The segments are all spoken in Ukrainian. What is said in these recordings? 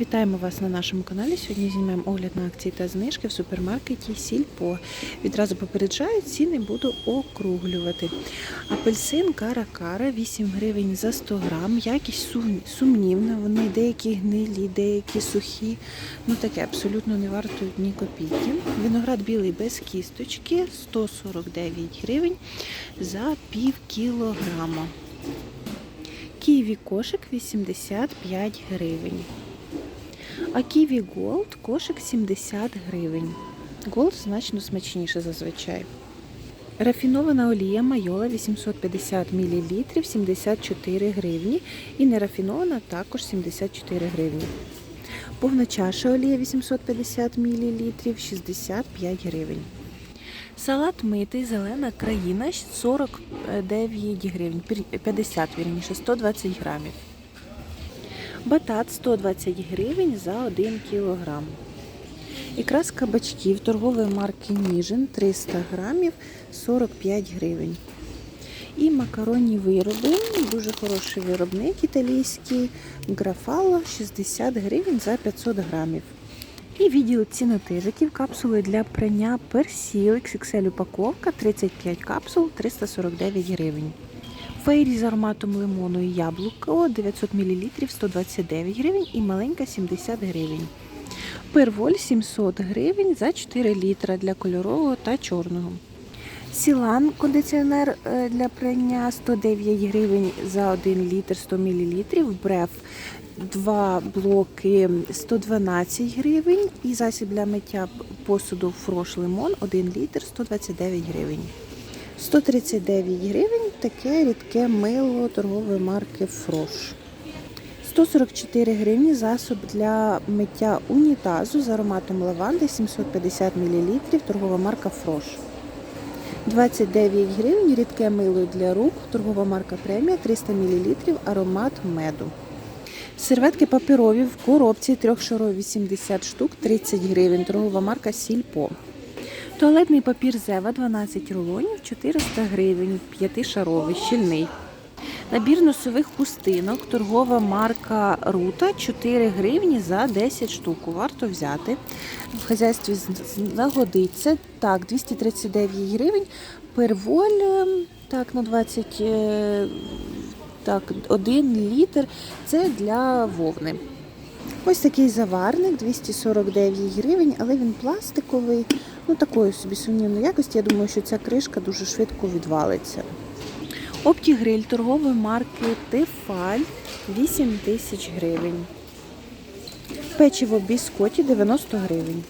Вітаємо вас на нашому каналі. Сьогодні знімаємо огляд на акції та знижки в супермаркеті Сільпо. Відразу попереджаю, ціни буду округлювати. Апельсин Кара Кара 8 гривень за 100 грам. Якість сумнівна. Вони деякі гнилі, деякі сухі. Ну таке абсолютно не вартують ні копійки. Виноград білий без кісточки 149 гривень за пів кілограма. Ківі кошик 85 гривень. А Ківі Голд кошик 70 гривень. Голд значно смачніше зазвичай. Рафінована олія майола 850 мл 74 гривні. І нерафінована також 74 гривні. Повна чаша олія 850 мл 65 гривень. Салат митий, зелена країна 49 гривень, 50 вірніше, 120 грамів. Батат 120 гривень за 1 кілограм. Ікра з кабачків торгової марки Ніжин 300 грамів 45 гривень. І макаронні вироби, дуже хороший виробник італійський, графало 60 гривень за 500 грамів. І відділ цінотижиків капсули для прання персіл XXL упаковка 35 капсул 349 гривень. Фейрі з ароматом лимону і яблуко 900 мл 129 гривень і маленька 70 гривень. Перволь 700 гривень за 4 літра для кольорового та чорного. Сілан кондиціонер е, для прання 109 гривень за 1 літр 100 мл. Бреф два блоки 112 гривень і засіб для миття посуду фрош лимон 1 літр 129 гривень. 139 гривень таке рідке мило торгової марки Фрош. 144 гривні засоб для миття унітазу з ароматом лаванди 750 мл торгова марка Фрош. 29 гривень рідке мило для рук, торгова марка премія 300 мл аромат меду. Серветки паперові в коробці трьохшарові 80 штук 30 гривень. Торгова марка Сільпо. Туалетний папір Зева 12 рулонів 400 гривень, 5-шаровий, щільний. Набір носових хустинок, торгова марка Рута 4 гривні за 10 штук. Варто взяти. В хазяйстві з- з- Так, 239 гривень. Перволь е, так, на 20 е, так, 1 літр. Це для вовни. Ось такий заварник 249 гривень, але він пластиковий. Ну такої собі сумнівної якості. Я думаю, що ця кришка дуже швидко відвалиться. Оптігриль торгової марки Тефаль 8 тисяч гривень. Печиво біскоті 90 гривень.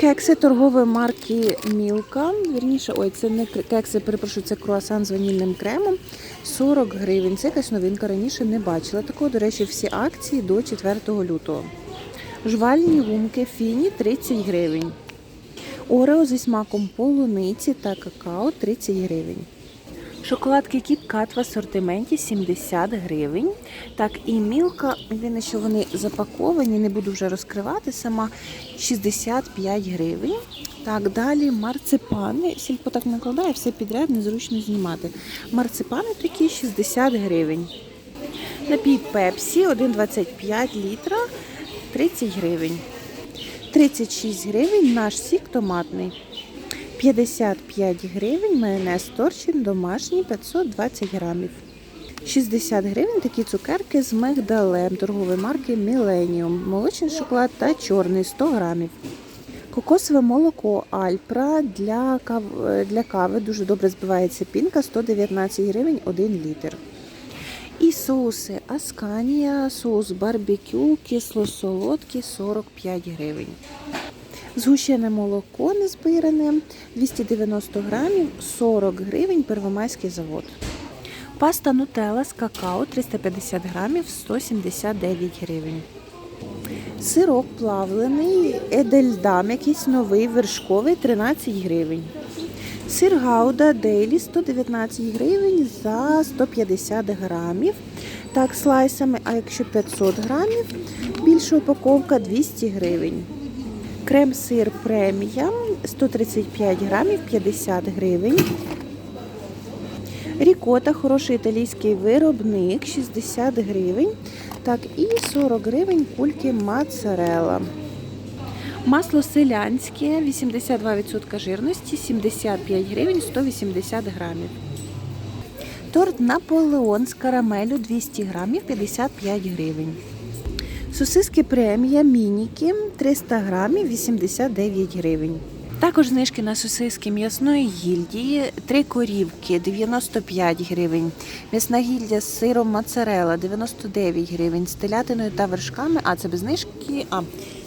Кекси торгової марки Мілка. Вірніше, ой, це не кекси, перепрошую, це круасан з ванільним кремом. 40 гривень. Це якась новинка. Раніше не бачила такого. До речі, всі акції до 4 лютого. Жвальні гумки Фіні 30 гривень. Орео зі смаком полуниці та какао 30 гривень. Шоколадки KitKat в асортименті 70 гривень. Так, і мілка, єдине, що вони запаковані, не буду вже розкривати сама 65 гривень. Так, далі марципани. Сільпо так накладає, все підряд незручно знімати. Марципани такі 60 гривень. Напій Пепсі 1,25 літра 30 гривень. 36 гривень наш сік томатний. 55 гривень майонез торчин домашній 520 грамів. 60 гривень такі цукерки з мигдалем торгової марки Millennium. Молочний шоколад та чорний 100 грамів. Кокосове молоко Альпра для кави, для кави дуже добре збивається пінка 119 гривень 1 літр. І соуси Асканія, соус барбекю, кисло-солодкі 45 гривень. Згущене молоко незбиране 290 грамів 40 гривень Первомайський завод. Паста нутелла з какао 350 грамів 179 гривень. Сирок плавлений Едельдам, якийсь новий вершковий 13 гривень. Сир Гауда Дейлі 119 гривень за 150 грамів. Так, слайсами, а якщо 500 грамів, більша упаковка 200 гривень. Крем-сир премія 135 грамів 50 гривень. Рікота, хороший італійський виробник, 60 гривень. Так, і 40 гривень кульки моцарелла. Масло селянське, 82% жирності, 75 гривень, 180 грамів. Торт Наполеон з карамелю 200 грамів, 55 гривень. Сосиски премія мініки 300 грамів, 89 гривень. Також знижки на сосиски м'ясної гільдії, три корівки 95 гривень, м'ясна гільдія з сиром моцарелла 99 гривень, з телятиною та вершками, а це без знижки, а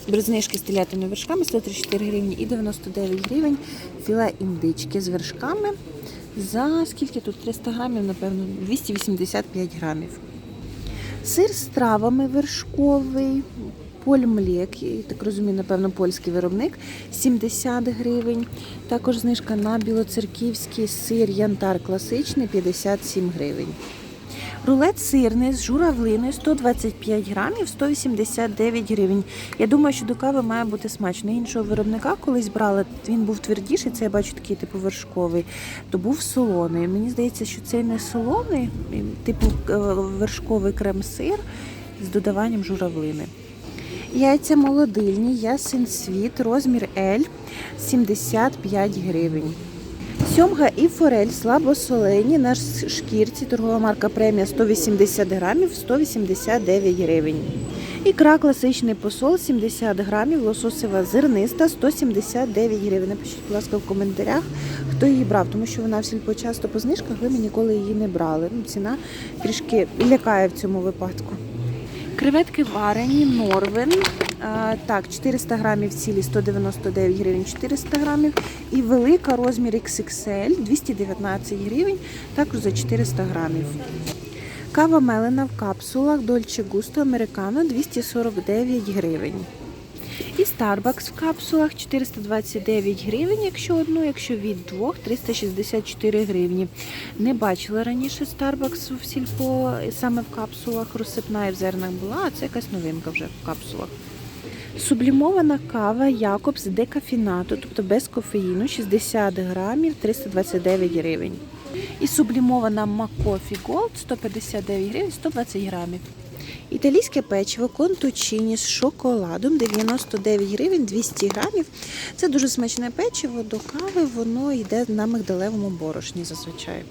без знижки з телятиною вершками 134 гривні і 99 гривень філе індички з вершками за скільки тут 300 грамів, напевно, 285 грамів. Сир з травами вершковий, Польмлек, я так розумію, напевно, польський виробник 70 гривень. Також знижка на білоцерківський сир янтар класичний 57 гривень. Рулет сирний з журавлиною 125 грамів 189 гривень. Я думаю, що до кави має бути смачно. Іншого виробника колись брала, він був твердіший, це я бачу такий типу вершковий, то був солоний. Мені здається, що це не солоний, типу е, вершковий крем-сир з додаванням журавлини. Яйця молодильні, ясен світ, розмір L 75 гривень. Сьомга і форель слабосолені на шкірці, торгова марка премія 180 грамів 189 гривень. Ікра класичний посол 70 грамів, лососева зерниста 179 гривень. Напишіть, будь ласка, в коментарях, хто її брав, тому що вона в сільпо часто по знижках, ви ми ніколи її не брали. Ну, ціна трішки лякає в цьому випадку. Креветки варені, норвен. Так, 400 грамів цілі 199 гривень 400 грамів. І велика розмір XXL 219 гривень, також за 400 грамів. Кава мелена в капсулах Dolce Gusto Americano 249 гривень. І Starbucks в капсулах 429 гривень, якщо одну, якщо від двох 364 гривні. Не бачила раніше Starbucks в сільпо саме в капсулах. Розсипна і в зернах була, а це якась новинка вже в капсулах. Сублімована кава Якобс декафінату, тобто без кофеїну, 60 грамів 329 гривень. І сублімована Макофі Голд 159 гривень 120 грамів. Італійське печиво контучині з шоколадом 99 гривень 200 грамів. Це дуже смачне печиво до кави, воно йде на мигдалевому борошні зазвичай.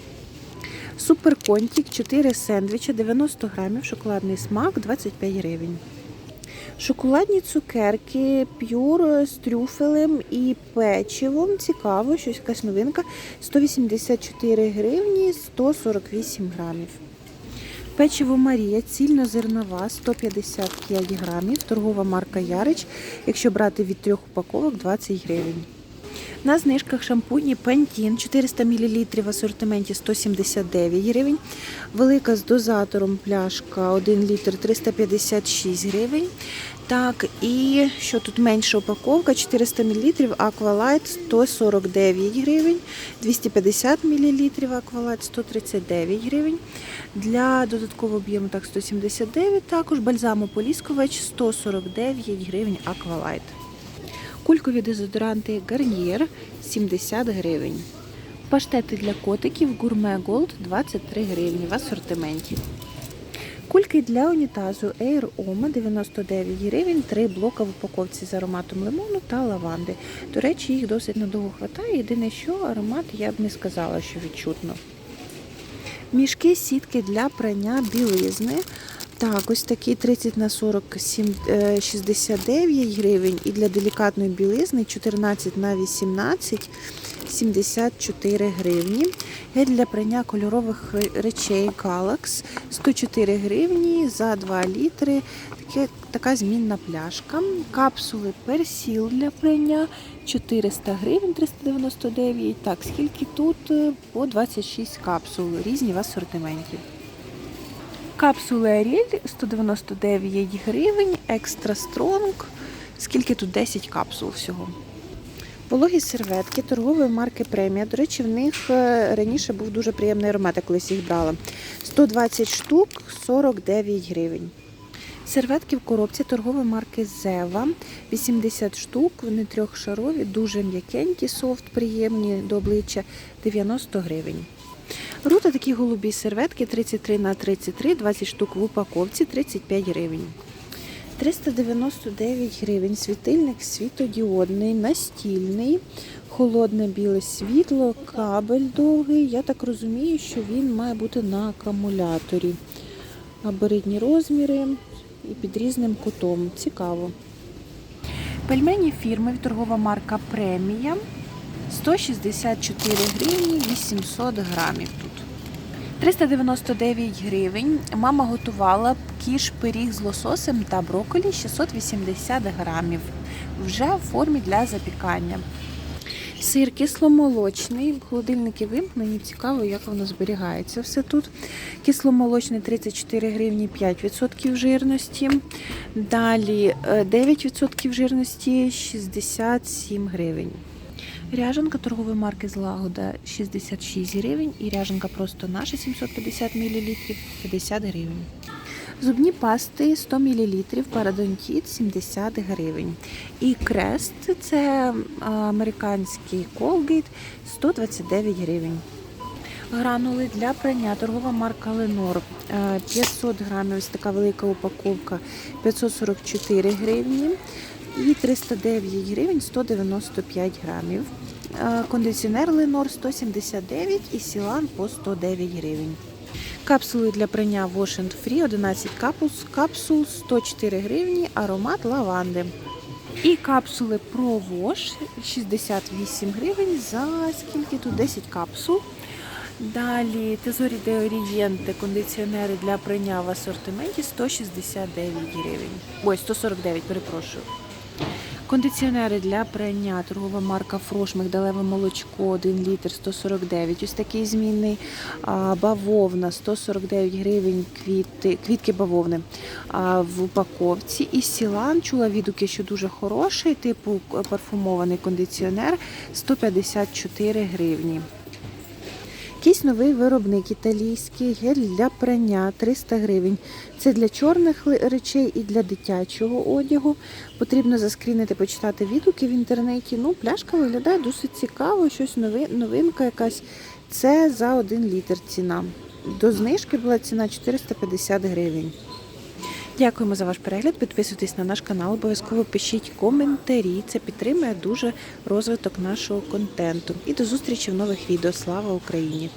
Суперконтік 4 сендвіча 90 грамів, шоколадний смак 25 гривень. Шоколадні цукерки п'юр з трюфелем і печивом. Цікаво, щось якась новинка. 184 гривні 148 грамів. Печиво Марія, цільнозернова, 155 грамів, торгова марка Ярич. Якщо брати від трьох упаковок, 20 гривень. На знижках шампуні Pantene 400 мл в асортименті 179 гривень. Велика з дозатором пляшка 1 літр 356 гривень. Так, і що тут менша упаковка 400 мл Aqualight 149 гривень, 250 мл Aqualight 139 гривень. Для додаткового об'єму так 179, також бальзамополіскувач 149 гривень Aqualight. Кулькові дезодоранти Garnier 70 гривень. Паштети для котиків Gourmet Gold 23 гривні в асортименті. Кульки для унітазу Air Oma 99 гривень, 3 блока в упаковці з ароматом лимону та лаванди. До речі, їх досить надовго хватає. Єдине, що аромат я б не сказала, що відчутно. Мішки сітки для прання білизни. Так, ось такі 30 на 40 сім- е, 69 гривень. І для делікатної білизни 14 на 18 74 гривні. Гель для прання кольорових речей Galax 104 гривні за 2 літри. Таке, така змінна пляшка. Капсули персіл для прання 400 гривень 399. Так, скільки тут? Е, По 26 капсул, різні в асортименті. Капсули Аріель 199 гривень, екстра стронг. Скільки тут 10 капсул всього. Вологі серветки торгової марки Премія. До речі, в них е, раніше був дуже приємний аромат, я колись їх брала. 120 штук 49 гривень. Серветки в коробці торгової марки Зева 80 штук, вони трьохшарові, дуже м'якенькі, софт, приємні до обличчя 90 гривень. Рута такі голубі серветки 33 на 33, 20 штук в упаковці, 35 гривень. 399 гривень. Світильник світодіодний, настільний, холодне біле світло, кабель довгий. Я так розумію, що він має бути на акумуляторі. Габаритні розміри і під різним кутом. Цікаво. Пельмені фірми торгова марка Премія 164 гривні 800 грамів тут. 399 гривень. Мама готувала кіш пиріг з лососем та брокколі 680 грамів. Вже в формі для запікання. Сир кисломолочний, холодильники вимкнені, цікаво, як воно зберігається. Все тут. Кисломолочний 34 гривні 5% жирності. Далі е, 9% жирності 67 гривень. Ряженка торгової марки Злагода 66 гривень і ряженка просто наша 750 мл 50 гривень. Зубні пасти 100 мл, парадонтіт 70 гривень. І крест це американський Colgate 129 гривень. Гранули для прання торгова марка Ленор 500 грамів, ось така велика упаковка 544 гривні і 309 гривень 195 грамів. Е, Кондиціонер Ленор 179 і Сілан по 109 гривень. Капсули для прання Wash Free 11 капус, капсул 104 гривні, аромат лаванди. І капсули Pro Wash 68 гривень за скільки тут 10 капсул. Далі Тезорі де Орієнте, кондиціонери для прання в асортименті 169 гривень. Ой, 149, перепрошую. Кондиціонери для прання, торгова марка Фрош, мигдалеве молочко, 1 літр 149. Ось такий змінний бавовна 149 гривень квіти, квітки бавовни в упаковці. І сілан чула відгуки, що дуже хороший, типу парфумований кондиціонер 154 гривні. Якийсь новий виробник італійський гель для прання 300 гривень. Це для чорних речей і для дитячого одягу. Потрібно заскрінити, почитати відгуки в інтернеті. Ну, пляшка виглядає досить цікаво, щось нови, новинка якась. Це за 1 літр ціна. До знижки була ціна 450 гривень. Дякуємо за ваш перегляд. Підписуйтесь на наш канал, обов'язково пишіть коментарі. Це підтримує дуже розвиток нашого контенту. І до зустрічі в нових відео. Слава Україні!